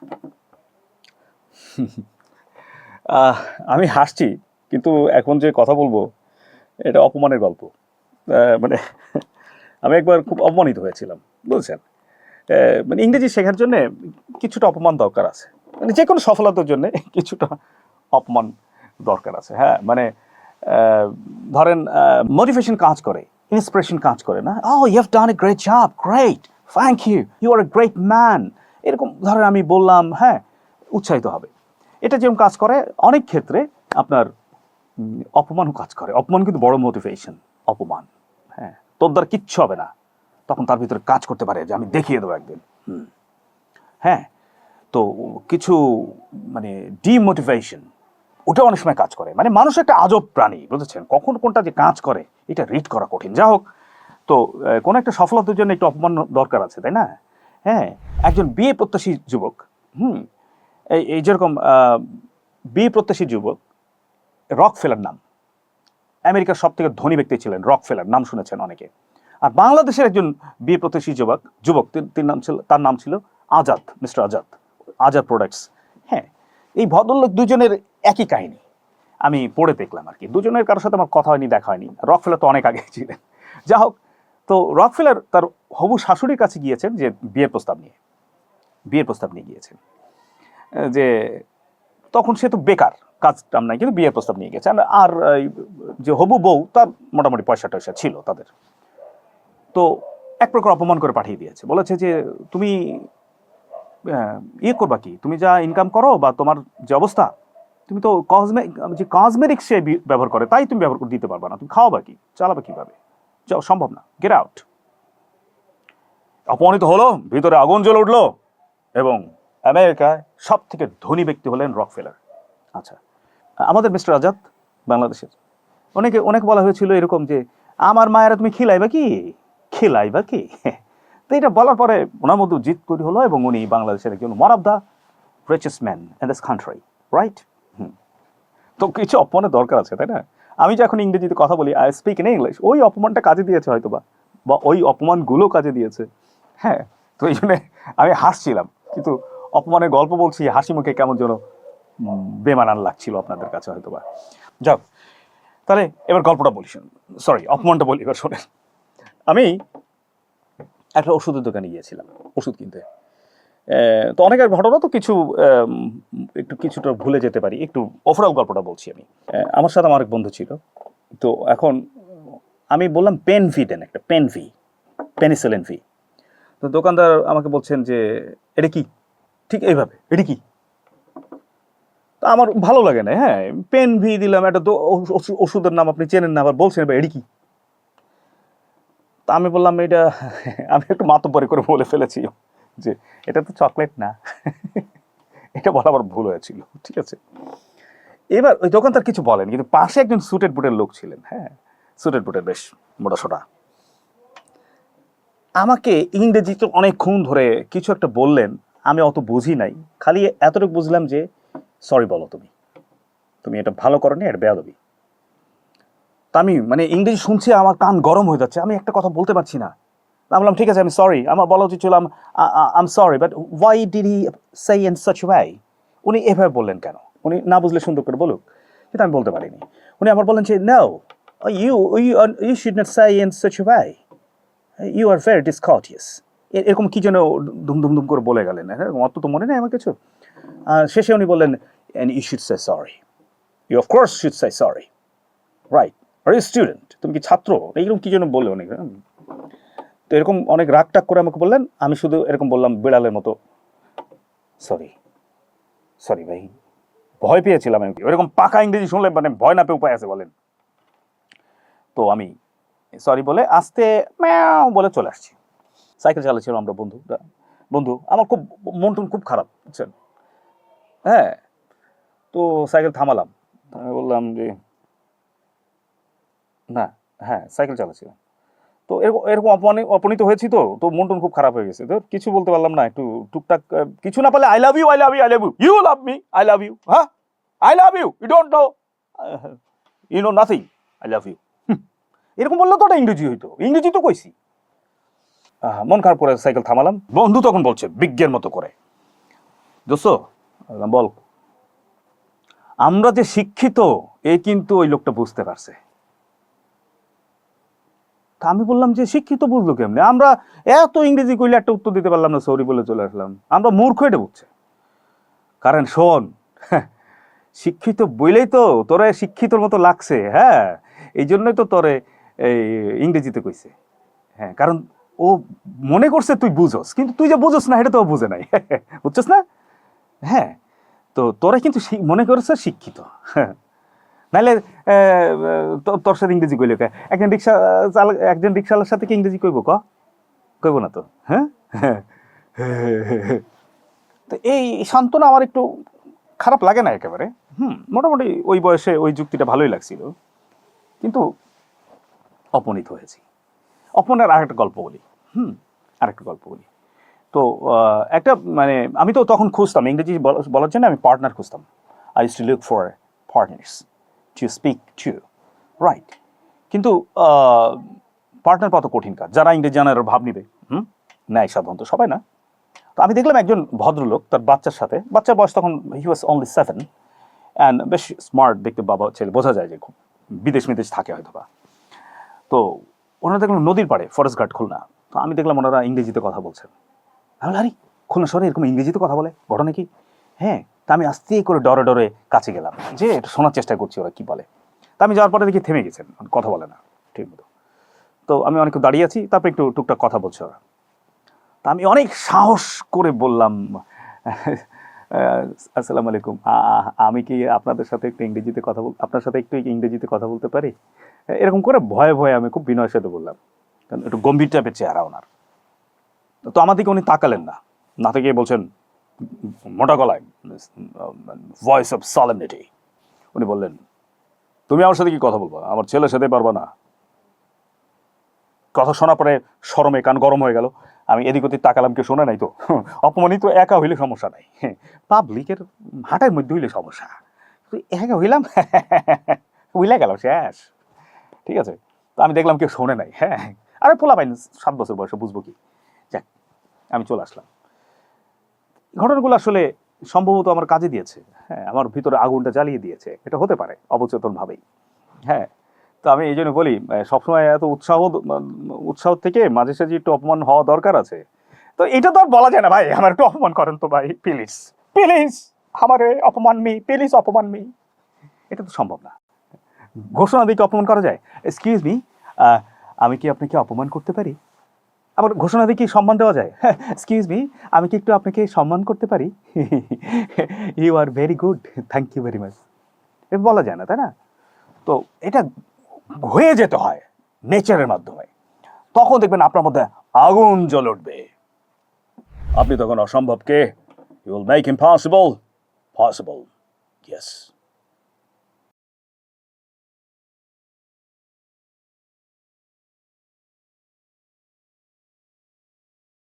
আমি হাসছি, কিন্তু এখন যে কথা বলব, এটা অপমানের গল্প। মানে আমি একবার খুব অপমানিত হয়েছিলাম, বুঝছেন? মানে ইংরেজি শেখার জন্য কিছুটা অপমান দরকার আছে। মানে যে কোনো সফলতার জন্য কিছুটা অপমান দরকার আছে হ্যাঁ? মানে ধরেন মোটিভেশন কাজ করে ইন্সপিরেশন কাজ করে, না? ও you have done a great job great thank you you are a great man ধরেন আমি বললাম হ্যাঁ উৎসাহিত হবে। এটা যেমন কাজ করে, অনেক ক্ষেত্রে আপনার অপমানও কাজ করে। অপমান কিন্তু বড় মোটিভেশন অপমান হ্যাঁ। তোর দ্বারা কিচ্ছু হবে না। তখন তার ভিতরে কাজ করতে পারে যে আমি দেখিয়ে দেবো একদিন। হ্যাঁ তো কিছু মানে ডিমোটিভেশন ওটা অনেক সময় কাজ করে। মানে মানুষ একটা আজব প্রাণী, বুঝেছেন? কখন কোনটা যে কাজ করে, এটা রিড করা কঠিন। যা হোক, তো কোনো একটা সফলতার জন্য একটু অপমান দরকার আছে, তাই না? হ্যাঁ একজন বিয়ে প্রত্যাশী যুবক, হুম, এই যেরকম বিয়ে প্রত্যাশী যুবক রক ফেলার নাম। আমেরিকার সব থেকে ধনী ব্যক্তি ছিলেন রক ফেলার নাম শুনেছেন অনেকে। আর বাংলাদেশের একজন বিয়ে প্রত্যাশী যুবক যুবক, তিন- তিন নাম ছিল, তার নাম ছিল আজাদ, মিস্টার আজাদ আজাদ প্রোডাক্টস। হ্যাঁ এই ভদ্রলোক দুজনের একই কাহিনী। আমি পড়ে দেখলাম আর কি, দুজনের কারোর সাথে আমার কথা হয়নি, দেখা হয়নি। রক ফেলার তো অনেক আগে ছিলেন। যা হোক তো রক ফেলার তার হবু শাশুড়ির কাছে গিয়েছেন যে বিয়ের প্রস্তাব নিয়ে। বিয়ের প্রস্তাব নিয়ে গিয়েছেন আহ, যে তখন সে তো বেকার কাজ টাম নাই কিন্তু বিয়ের প্রস্তাব নিয়ে গেছেন আর যে হবু বউ তার মোটামুটি পয়সা টয়সা ছিল তাদের। তো এক প্রকার অপমান করে পাঠিয়ে দিয়েছে। বলেছে যে তুমি ইয়ে করবা কি? তুমি যা ইনকাম করো বা তোমার যে অবস্থা তুমি তো কসমে যে কসমেটিক্স সে ব্যবহার করে তাই তুমি ব্যবহার দিতে পারবা না। তুমি খাওয়াবা কি? চালাবা কীভাবে? সম্ভব না। গেট আউট অপমানিত হলো ভিতরে আগুন জ্বলে উঠল। এবং আমেরিকায় সব থেকে ধনী ব্যক্তি হলেন রক ফেলার আচ্ছা আমাদের মিস্টার আজাদ বাংলাদেশের। অনেকে, অনেক বলা হয়েছিল এরকম যে, আমার মায়েরা তুমি খিলাইবা কি? খিলাইবা কি? তো এটা বলার পরে ওনার মধ্যে জিত তৈরি হলো এবং উনি বাংলাদেশের একজন one of the richest man in this country right তো কিছু অপমানের দরকার আছে, তাই না? আমি যে এখন ইংরেজিতে কথা বলি আই স্পিক ইন ইংলিশ ওই অপমানটা কাজে দিয়েছে হয়তো বা বা ওই অপমানগুলো কাজে দিয়েছে। হ্যাঁ তো এই জন্যে আমি হাসছিলাম। কিন্তু অপমানের গল্প বলছি, হাসি মুখে কেমন যেন বেমানান লাগছিল আপনাদের কাছে হয়তো বা যাও তাহলে এবার গল্পটা বলি সরি অপমানটা বলি এবার শোনেন। আমি একটা ওষুধের দোকানে গিয়েছিলাম, ওষুধ কিনতে। তো অনেকের ঘটনা তো কিছু একটু কিছুটা ভুলে যেতে পারি, একটু ওভারঅল গল্পটা বলছি আমি। আমার সাথে আমার এক বন্ধু ছিল। তো এখন আমি বললাম পেন ভি দেন একটা পেন ভি পেনিসিলিন ভি তো দোকানদার আমাকে বলছেন যে, এটা কি? ঠিক এইভাবে, এটা কি? তো আমার ভালো লাগে না হ্যাঁ পেন ভি দিলাম, একটা ওষুধের নাম আপনি চেনেন না, আবার বলছেন এবার এটা কি? তা আমি বললাম, এটা আমি একটু মাতব্বরি করে বলে ফেলেছি যে, এটা তো চকলেট না। এটা বলা আমার ভুল হয়েছিল, ঠিক আছে? এবার ওই দোকানদার কিছু বলেন, কিন্তু পাশে একজন সুটেড বুটের লোক ছিলেন হ্যাঁ সুটেড বুটের বেশ মোটা সোটা। আমাকে ইংরেজিতে অনেকক্ষণ ধরে কিছু একটা বললেন, আমি অত বুঝি নাই। খালি এতটুকু বুঝলাম যে সরি বলো তুমি। তুমি এটা ভালো করনি, এটা বেয়াদবি। তা আমি মানে ইংরেজি শুনছি, আমার কান গরম হয়ে যাচ্ছে, আমি একটা কথা বলতে পারছি না। আমি বললাম, ঠিক আছে, আমি সরি আমার বলা উচিত ছিল am sorry but why did he say in such why উনি এভাবে বললেন কেন? উনি না বুঝলে সুন্দর করে বলুক। কিন্তু আমি বলতে পারিনি। উনি আমার বললেন যে now you you you should not say in such why you are very discourteous এরকম কি যেন ধুম ধুম করে বলে গেলেন হ্যাঁ? অত তো মনে নেই আমার কিছু। শেষে উনি বললেন and you should say sorry you of course should say sorry right are you student তুমি কি ছাত্র? এইরকম কি যেন বললে অনেক হ্যাঁ? তো এরকম অনেক রাগ টাক করে আমাকে বললেন, আমি শুধু এরকম বললাম, বিড়ালের মতো সরি সরি ভাই। ভয় পেয়েছিলাম আমি। এরকম পাকা ইংরেজি শুনলে মানে ভয় না পেয়ে উপায় আছে বলেন। তো আমি সরি বলে আস্তে ম্যাও বলে চলে আসছি। সাইকেল চালাচ্ছিলাম আমরা বন্ধু বন্ধু, আমার খুব মন টন খুব খারাপ, বুঝছেন? হ্যাঁ তো সাইকেল থামালাম। আমি বললাম যে, না হ্যাঁ সাইকেল চালাচ্ছিলাম তো এরকম এরকম অপমানি অপনীত হয়েছি তো তো মন টন খুব খারাপ হয়ে গেছে। তো কিছু বলতে পারলাম না, একটু টুকটাক কিছু না পারলে I love you I love you I love you you love me I love you হ্যাঁ I love you you don't know you know nothing I love you এরকম বললে তো ওটা ইংরেজি হইতো। ইংরেজি তো কইছি। মন খারাপ করে সাইকেল থামালাম। বন্ধু তখন বলছে, বিজ্ঞের মতো করে। দোস্ত, বল। আমরা যে শিক্ষিত এই কিন্তু ওই লোকটা বুঝতে পারছে। তা আমি বললাম যে, শিক্ষিত বুঝলো কেমনে? আমরা এত ইংরেজি কইলে একটা উত্তর দিতে পারলাম না, সরি বলে চলে আসলাম। আমরা মূর্খ এটা বুঝছে। কারণ শোন, শিক্ষিত বইলেই তো তোরে শিক্ষিতর মতো লাগছে হ্যাঁ? এই জন্যই তো তোরে এই ইংরেজিতে কইছে। হ্যাঁ কারণ ও মনে করছে তুই বুঝোস কিন্তু তুই যে বুঝোস না এটা তো বুঝে নাই। বুঝছস না? হ্যাঁ তো তোরা কিন্তু মনে করছে শিক্ষিত। নাহলে আহ, তো- তোর সাথে ইংরেজি কইলে কে? একজন রিক্সা চালক একজন রিক্সাওয়ালার সাথে কি ইংরেজি কইব ক? কইব না তো হ্যাঁ? তো এই সান্ত্বনা আমার একটু খারাপ লাগে না একেবারে। হুম মোটামুটি ওই বয়সে ওই যুক্তিটা ভালোই লাগছিল। কিন্তু অপনীত হয়েছি। অপনের আরেকটা গল্প বলি। হুম, আরেকটা গল্প বলি। তো একটা মানে আমি তো তখন খুঁজতাম, ইংরেজি বল- বলার জন্য আমি partner খুঁজতাম। I used to look for partners to speak to right কিন্তু পার্টনার পাওয়া তো কঠিন কাজ। যারা ইংরেজি জানার ভাব নিবে। হুম নেয় সাধারণত সবাই না। তো আমি দেখলাম একজন ভদ্রলোক, তার বাচ্চার সাথে। বাচ্চার বয়স তখন he was only seven and বেশ স্মার্ট দেখতে বাবা ছেলে বোঝা যায় যে খুব বিদেশ বিদেশ থাকে হয়তো বা তো ওনারা দেখলাম নদীর পাড়ে ফরেস্ট গার্ড খুলনা। তো আমি দেখলাম ওনারা ইংরেজিতে কথা বলছেন। আমি আরে, খুলনা শহরে এরকম ইংরেজিতে কথা বলে? ঘটনা কি হ্যাঁ তা আমি আস্তে করে ডরে ডরে কাছে গেলাম। যে, এটা শোনার চেষ্টা করছি ওরা কি বলে? তা আমি যাওয়ার পরে দেখি থেমে গেছেন, কথা বলে না, ঠিক মতো। তো আমি অনেক দাঁড়িয়ে আছি, তারপর একটু টুকটাক কথা বলছে ওরা। তা আমি অনেক সাহস করে বললাম আসসালামু আলাইকুম আমি কি আপনাদের সাথে একটু ইংরেজিতে কথা বল, আপনার সাথে একটু ইংরেজিতে কথা বলতে পারি? এরকম করে ভয়ে ভয়ে আমি খুব বিনয়ের সাথে বললাম কারণ একটু গম্ভীর টাইপের চেহারা ওনার তো আমার দিকে উনি তাকালেন না না থেকে বলছেন মোটা গলায় ভয়েস অফ সলেমনিটি উনি বললেন তুমি আমার সাথে কি কথা বলব আমার ছেলের সাথে পারবা না কথা শোনার পরে সরমে কান গরম হয়ে গেল আমি এদিক ওদিক তাকালাম কেউ শোনে নাই তো অপমানিত একা হইলে সমস্যা নাই পাবলিকের হাঁটার মধ্যে হইলে সমস্যা একা হইলাম হইলে গেল শেষ ঠিক আছে? তো আমি দেখলাম কেউ শোনে নাই হ্যাঁ? আরে পোলা পাইনি সাত বছর বয়সে, বুঝব কি? যাক, আমি চলে আসলাম। ঘটনাগুলো আসলে সম্ভবত আমার কাজে দিয়েছে হ্যাঁ আমার ভিতরে আগুনটা জ্বালিয়ে দিয়েছে, এটা হতে পারে অবচেতন ভাবেই হ্যাঁ? তো আমি এই জন্য বলি সবসময় এত উৎসাহ উৎসাহ থেকে মাঝে সাঝে একটু অপমান হওয়া দরকার আছে। তো এটা তো আর বলা যায় না ভাই, আমার একটু অপমান করেন তো ভাই প্লিজ প্লিজ আমারে অপমান মি প্লিজ অপমান মি। এটা তো সম্ভব না। ঘোষণা দিয়ে অপমান করা যায়? এক্সকিউজ মি আমি কি আপনাকে অপমান করতে পারি? আবার ঘোষণা দিয়ে কি সম্মান দেওয়া যায়? এক্সকিউজ মি আমি কি একটু আপনাকে সম্মান করতে পারি? You are very good thank you very much এ বলা যায় না, তাই না? তো এটা হয়ে যেতে হয় নেচারের মাধ্যমে। তখন দেখবেন আপনার মধ্যে আগুন জ্বলে উঠবে। আপনি তখন অসম্ভবকে you will make impossible possible yes